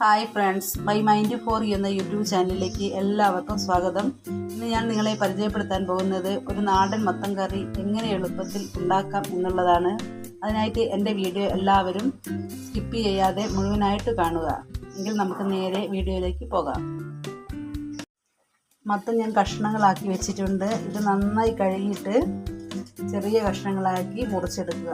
Hi friends my mind for എന്ന YouTube ചാനലിലേക്ക് എല്ലാവർക്കും സ്വാഗതം. ഇന്ന് ഞാൻ നിങ്ങളെ പരിചയപ്പെടുത്താൻ പോകുന്നത് ഒരു നാടൻ മത്തം കറി എങ്ങനെ എളുപ്പത്തിൽ ഉണ്ടാക്കാം എന്നുള്ളതാണ്. അതിനായിട്ട് എന്റെ വീഡിയോ എല്ലാവരും സ്കിപ്പ് ചെയ്യാതെ മുഴുവനായിട്ട് കാണുക. എങ്കിൽ നമുക്ക് നേരെ വീഡിയോയിലേക്ക് പോകാം. മത്തം ഞാൻ കഷ്ണങ്ങളാക്കി വെച്ചിട്ടുണ്ട്. ഇത് നന്നായി കഴുകിയിട്ട് ചെറിയ കഷ്ണങ്ങളാക്കി മുറിച്ചെടുക്കുക.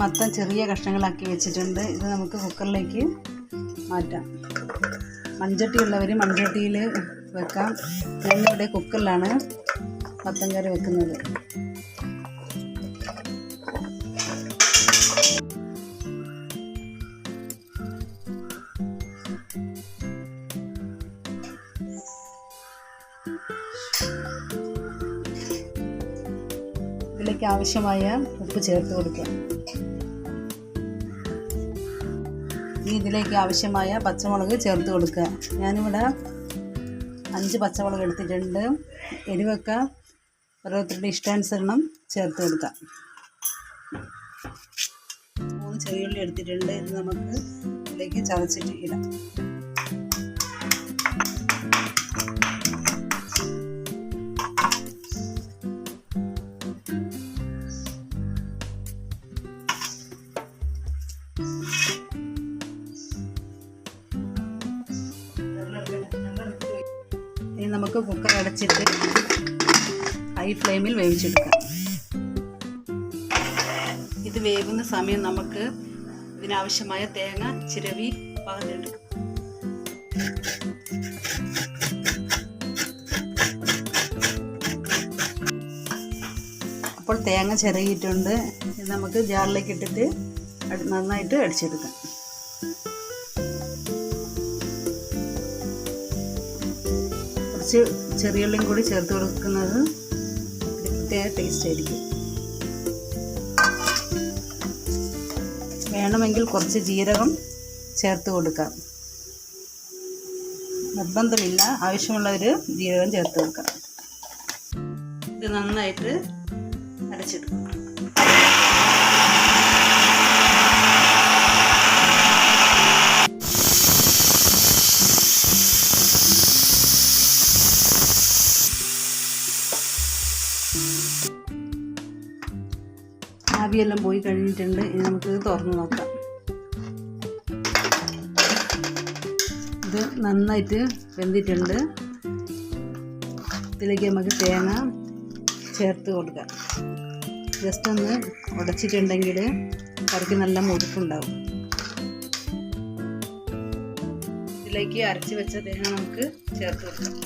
മൊത്തം ചെറിയ കഷ്ണങ്ങളാക്കി വെച്ചിട്ടുണ്ട്. ഇത് നമുക്ക് കുക്കറിലേക്ക് മാറ്റാം. മൺചട്ടി ഉള്ളവർ മൺചട്ടിയിൽ വെക്കാം ഞാനിവിടെ കുക്കറിലാണ് മത്തൻ കറി വെക്കുന്നത്. ഇതിലേക്ക് ആവശ്യമായ ഉപ്പ് ചേർത്ത് കൊടുക്കുക ഇനി ഇതിലേക്ക് ആവശ്യമായ പച്ചമുളക് ചേർത്ത് കൊടുക്കുക. ഞാനിവിടെ അഞ്ച് പച്ചമുളക് എടുത്തിട്ടുണ്ട്. എരിവൊക്കെ ഓരോരുത്തരുടെ ഇഷ്ടാനുസരണം ചേർത്ത് കൊടുക്കാം. മൂന്ന് ചെറിയുള്ളി എടുത്തിട്ടുണ്ട്. ഇത് നമുക്ക് ഇതിലേക്ക് ചതച്ചിട്ട് ഇടാം. ഇനി നമുക്ക് കുക്കർ അടച്ചിട്ട് ഹൈ ഫ്ലെയിമിൽ വേവിച്ചെടുക്കാം. ഇത് വേവുന്ന സമയം നമുക്ക് ഇതിനാവശ്യമായ തേങ്ങ ചിരവി പകർന്നെടുക്കാം. അപ്പോൾ തേങ്ങ ചിരകിയിട്ടുണ്ട്. ഇത് നമുക്ക് ജാറിലേക്ക് ഇട്ടിട്ട് നന്നായിട്ട് അടിച്ചെടുക്കാം. കുറച്ച് ചെറിയുള്ളിയും കൂടി ചേർത്ത് കൊടുക്കുന്നത് പ്രത്യേക ടേസ്റ്റ് ആയിരിക്കും. വേണമെങ്കിൽ കുറച്ച് ജീരകം ചേർത്ത് കൊടുക്കാം. നിർബന്ധമില്ല ആവശ്യമുള്ള ഒരു ജീരകം ചേർത്ത് കൊടുക്കാം. ഇത് നന്നായിട്ട് അരച്ചെടുക്കും. ആവിയെല്ലാം പോയി കഴിഞ്ഞിട്ടുണ്ട്. ഇനി നമുക്ക് തുറന്ന് നോക്കാം. ഇത് നന്നായിട്ട് വെന്തിട്ടുണ്ട്. ഇതിലേക്ക് നമുക്ക് തേങ്ങ ചേർത്ത് കൊടുക്കാം. ജസ്റ്റ് ഒന്ന് ഉടച്ചിട്ടുണ്ടെങ്കിൽ കറിക്ക് നല്ല മുടുക്കുണ്ടാവും ഇതിലേക്ക് അരച്ച് വെച്ച തേങ്ങ നമുക്ക് ചേർത്ത് കൊടുക്കാം.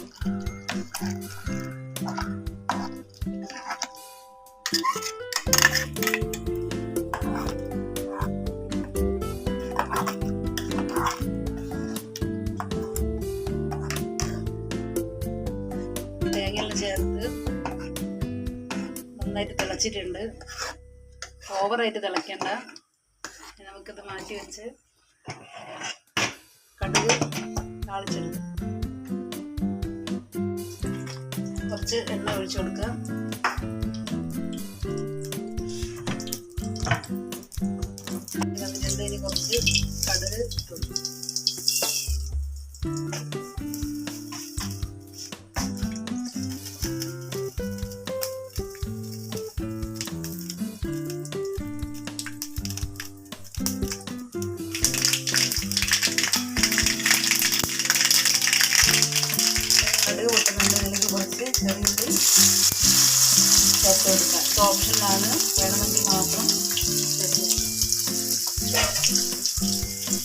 നന്നായിട്ട് തിളച്ചിട്ടുണ്ട്. ഓവറായിട്ട് തിളയ്ക്കണ്ട. നമുക്കിത് മാറ്റി വെച്ച് കടുക് താളിച്ചെടുക്കാം. കുറച്ച് എണ്ണ ഒഴിച്ചു കൊടുക്കുക ഇനി കുറച്ച് കടുക് ഇട്ട് കുറച്ച് ചെറിയുള്ളി ചേർത്ത് കൊടുക്കുക ഇത് ഓപ്ഷനിലാണ് വേണമെങ്കിൽ മാത്രം.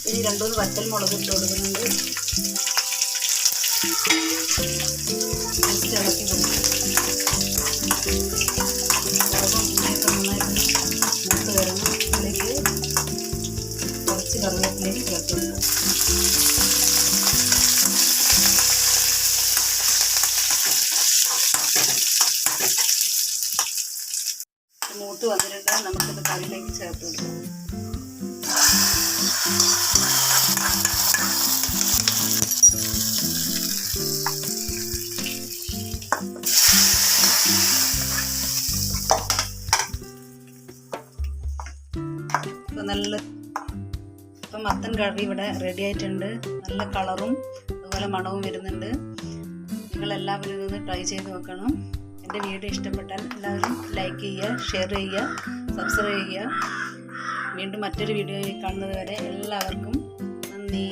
ഇനി രണ്ടൂന്ന് വറ്റൽ മുളക് ഇട്ട് കൊടുക്കുന്നുണ്ട്. ഇളക്കി കൊടുക്കുക മൂത്ത് വന്നിട്ടുണ്ട്. നമുക്കിത് കറിയിലേക്ക് ചേർത്ത് നല്ല ഇപ്പൊ മത്തൻ കറി ഇവിടെ റെഡി ആയിട്ടുണ്ട്. നല്ല കളറും അതുപോലെ മണവും വരുന്നുണ്ട്. നിങ്ങൾ എല്ലാവരും ഇത് ട്രൈ ചെയ്ത് നോക്കണം. എന്റെ വീഡിയോ ഇഷ്ടപ്പെട്ടാൽ എല്ലാവരും ലൈക്ക് ചെയ്യുക ഷെയർ ചെയ്യുക സബ്സ്ക്രൈബ് ചെയ്യുക. വീണ്ടും മറ്റൊരു വീഡിയോ കാണുന്നത് വരെ എല്ലാവർക്കും നന്ദി.